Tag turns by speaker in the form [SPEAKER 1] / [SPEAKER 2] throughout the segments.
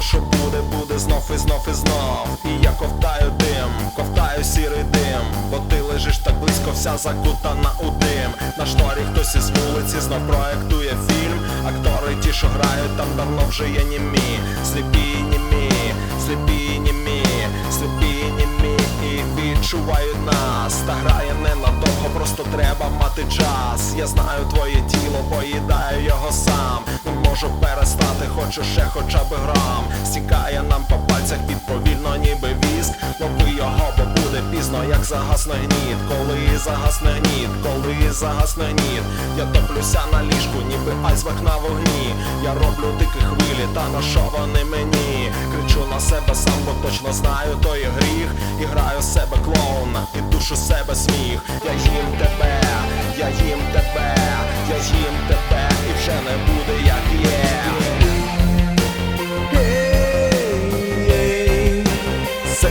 [SPEAKER 1] То, що буде, буде знов і знов і знов. І я ковтаю дим, ковтаю сірий дим, бо ти лежиш так близько, вся закутана у дим. На шторі хтось із вулиці знов проектує фільм. Актори ті, що грають, там давно вже є німі. Сліпі німі, сліпі німі, сліпі німі і відчувають нас. Та грає ненадовго, просто треба мати час. Я знаю твоє тіло, поїдаю його сам. Можу перестати, хочу ще хоча б грам. Стікає нам по пальцях під повільно, ніби віск. Лови його, бо буде пізно, як загасне гніт. Коли загасне гніт, коли загасне гніт. Я топлюся на ліжку, ніби айсберг на вогні. Я роблю дикі хвилі, та на що вони мені? Кричу на себе сам, бо точно знаю, то є гріх. І граю себе клоуна, і душу себе сміх. Я їм тебе, я їм тебе, я їм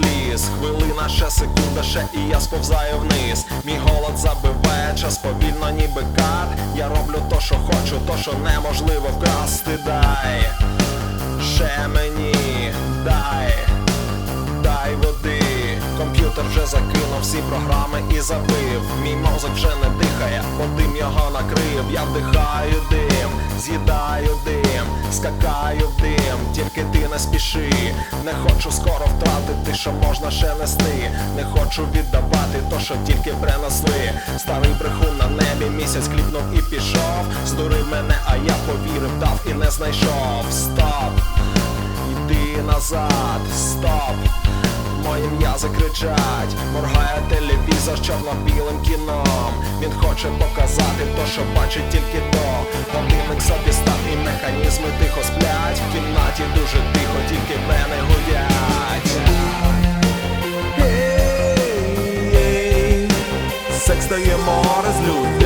[SPEAKER 1] сліз. Хвилина ще секунда, ще і я сповзаю вниз. Мій голод забиває час повільно, ніби кат. Я роблю то, що хочу, то, що неможливо вкрасти. Дай ще мені, дай, дай води. Комп'ютер вже закинув всі програми і забив. Мій мозок вже не дихає, бо дим його накрив. Я вдихаю дим, скакаю в дим, тільки ти не спіши. Не хочу скоро втратити, що можна ще нести. Не хочу віддавати то, що тільки принесли. Старий брехун на небі, місяць кліпнув і пішов. Здурив мене, а я повірив, дав і не знайшов. Стоп, йди назад, стоп. Мої м'язи кричать, моргає телевізор з чорно-білим кіном. Він хоче показати то, що бачить тільки то. Годинник собі став і механізми daí é uma horas luz.